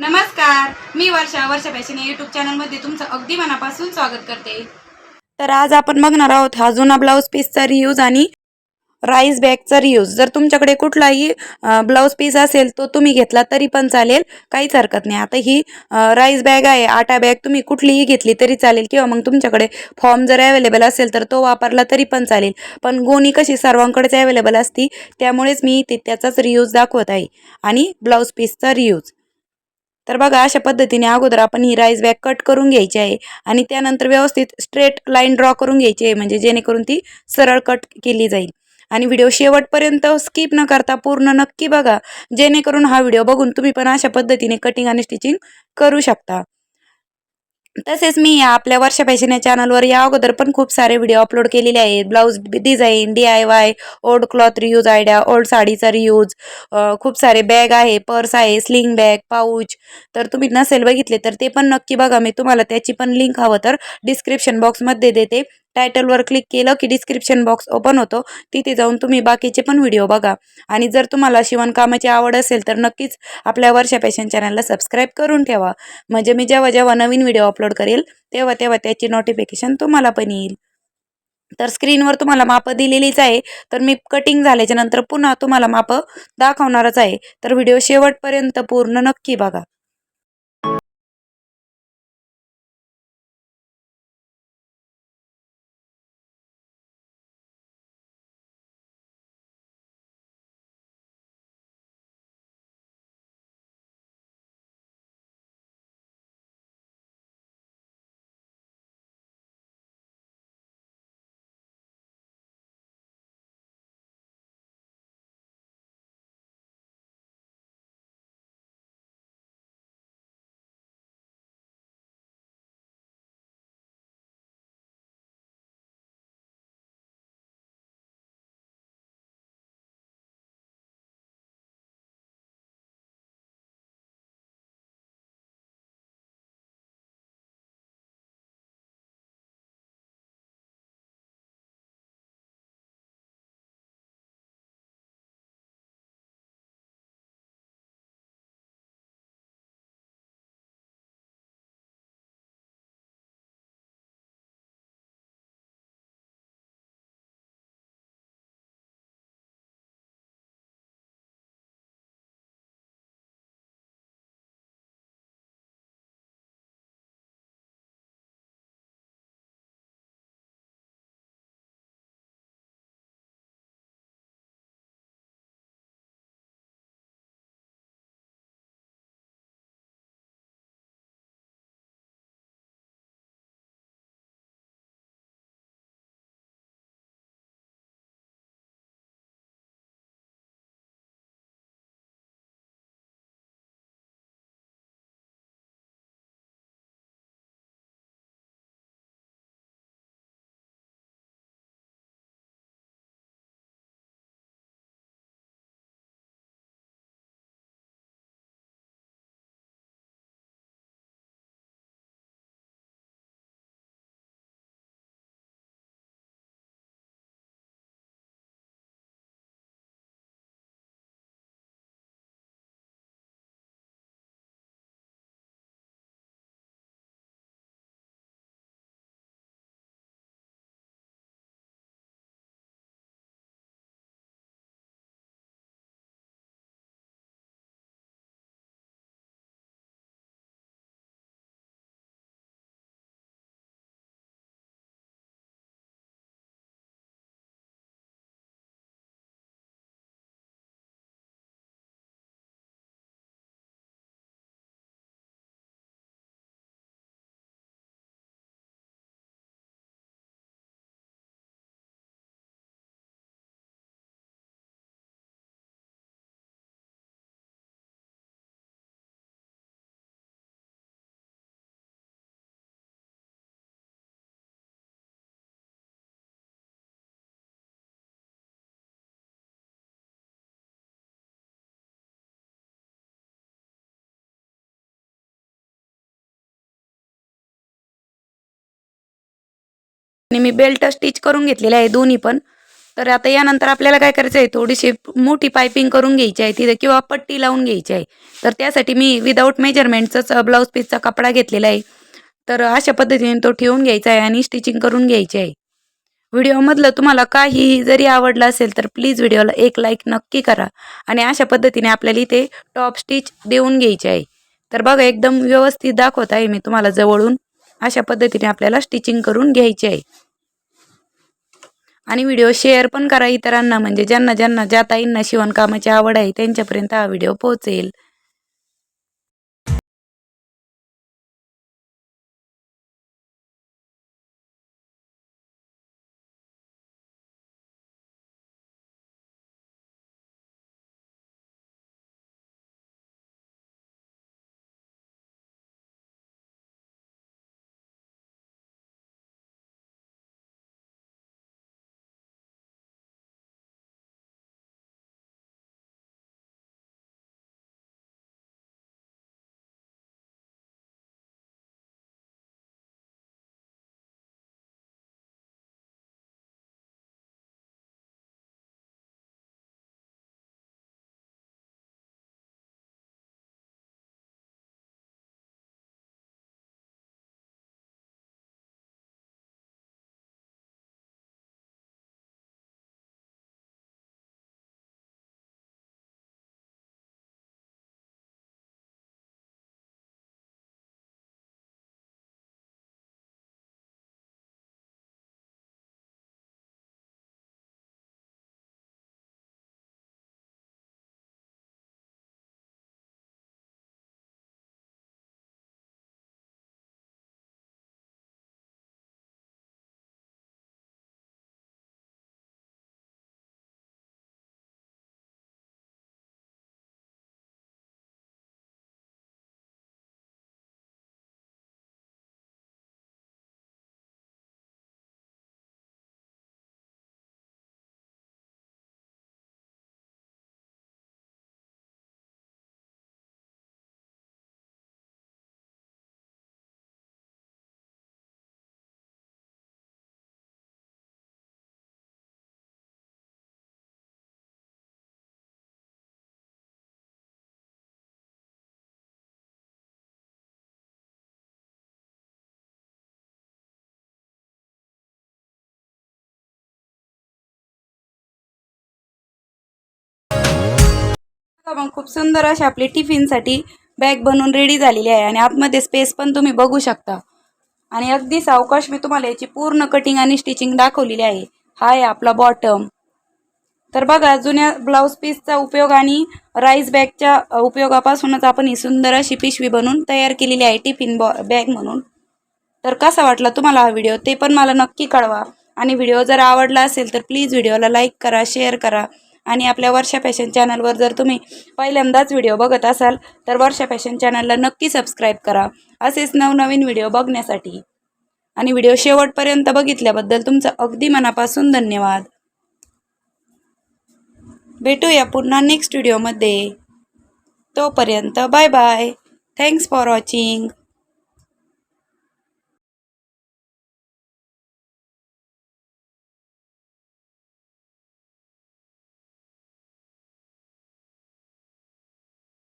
नमस्कार. मी वर्षा वर्षा फॅशन या चॅनलमध्ये तुमचं अगदी मनापासून स्वागत करते. तर आज आपण बघणार आहोत हा जुना ब्लाऊज पीसचा रियूज आणि राईस बॅगचा रियूज जर तुमच्याकडे कुठलाही ब्लाऊज पीस असेल तो तुम्ही घेतला तरी पण चालेल. काहीच हरकत नाही. आता ही राईस बॅग आहे आटा बॅग तुम्ही कुठलीही घेतली तरी चालेल. किंवा मग तुमच्याकडे फॉर्म जर अवेलेबल असेल तर तो वापरला तरी पण चालेल. पण गोणी कशी सर्वांकडेच अवेलेबल असती त्यामुळेच मी ते त्याचाच रियूज दाखवत आहे. आणि ब्लाऊज पीसचा रियूज तर बघा अशा पद्धतीने अगोदर आपण ही राईस बॅग कट करून घ्यायची आहे आणि त्यानंतर व्यवस्थित स्ट्रेट लाईन ड्रॉ करून घ्यायची आहे म्हणजे जेणेकरून ती सरळ कट केली जाईल. आणि व्हिडिओ शेवटपर्यंत स्किप न करता पूर्ण नक्की बघा जेणेकरून हा व्हिडिओ बघून तुम्ही पण अशा पद्धतीने कटिंग आणि स्टिचिंग करू शकता. तसेच मी या आपल्या वर्षा फॅशन या चॅनलवर या अगोदर पण खूप सारे व्हिडिओ अपलोड केलेले आहेत. Blouse design D I Y old cloth reuse idea old साडीचा रियूज खूप सारे बॅग आहे पर्स आहे स्लिंग बॅग पाऊच तर तुम्ही नसेल बघितले तर ते पण नक्की बघा. मी तुम्हाला त्याची पण लिंक हवं तर डिस्क्रिप्शन बॉक्समध्ये देते. टायटलवर क्लिक केलं की डिस्क्रिप्शन बॉक्स ओपन होतो. तिथे जाऊन तुम्ही बाकीचे पण व्हिडिओ बघा. आणि जर तुम्हाला शिवणकामाची आवड असेल तर नक्कीच आपल्या वर्षा पॅशन चॅनलला सबस्क्राईब करून ठेवा. म्हणजे मी जेव्हा जेव्हा नवीन व्हिडिओ अपलोड करेल तेव्हा तेव्हा त्याची नोटिफिकेशन तुम्हाला पण येईल. तर स्क्रीनवर तुम्हाला मापं दिलेलीच आहे. तर मी कटिंग झाल्याच्यानंतर पुन्हा तुम्हाला मापं दाखवणारच आहे. तर व्हिडिओ शेवटपर्यंत पूर्ण नक्की बघा. आणि मी बेल्ट स्टिच करून घेतलेले आहे दोन्ही पण. तर आता यानंतर आपल्याला काय करायचं आहे थोडीशी मोठी पायपिंग करून घ्यायची आहे तिथे किंवा पट्टी लावून घ्यायची आहे. तर त्यासाठी मी विदाऊट मेजरमेंटचाच ब्लाऊज पीसचा कपडा घेतलेला आहे. तर अशा पद्धतीने तो ठेवून घ्यायचा आहे आणि स्टिचिंग करून घ्यायची आहे. व्हिडिओमधलं तुम्हाला काहीही जरी आवडलं असेल तर प्लीज व्हिडिओला एक लाईक नक्की करा आणि अशा पद्धतीने आपल्याला इथे टॉप स्टिच देऊन घ्यायची आहे. तर बघा एकदम व्यवस्थित दाखवत आहे मी तुम्हाला जवळून. अशा पद्धतीने आपल्याला स्टिचिंग करून घ्यायची आहे. आणि व्हिडिओ शेअर पण करा इतरांना म्हणजे ज्यांना ज्यांना ज्या ताईंना शिवणकामाची आवड आहे त्यांच्यापर्यंत हा व्हिडिओ पोहोचेल. मग खूप सुंदर अशी आपली टिफिनसाठी बॅग बनवून रेडी झालेली आहे. आणि आतमध्ये स्पेस पण तुम्ही बघू शकता. आणि अगदी सावकाश मी तुम्हाला याची पूर्ण कटिंग आणि स्टिचिंग दाखवलेली आहे. हा आहे आपला बॉटम तर बघा जुन्या ब्लाऊज पीसचा उपयोग आणि राईस बॅगच्या उपयोगापासूनच आपण ही सुंदर अशी पिशवी बनवून तयार केलेली आहे टिफिन बॉ बॅग म्हणून. तर कसा वाटला तुम्हाला हा व्हिडिओ ते पण मला नक्की कळवा. आणि व्हिडिओ जर आवडला असेल तर प्लीज व्हिडिओला लाईक करा शेअर करा. आणि आपल्या वर्षा फॅशन चॅनलवर जर तुम्ही पहिल्यांदाच व्हिडिओ बघत असाल तर वर्षा फॅशन चॅनलला नक्की सबस्क्राईब करा. असेच नवनवीन व्हिडिओ बघण्यासाठी. आणि व्हिडिओ शेवटपर्यंत बघितल्याबद्दल तुमचं अगदी मनापासून धन्यवाद. भेटूया पुन्हा नेक्स्ट व्हिडिओमध्ये तोपर्यंत bye bye thanks for watching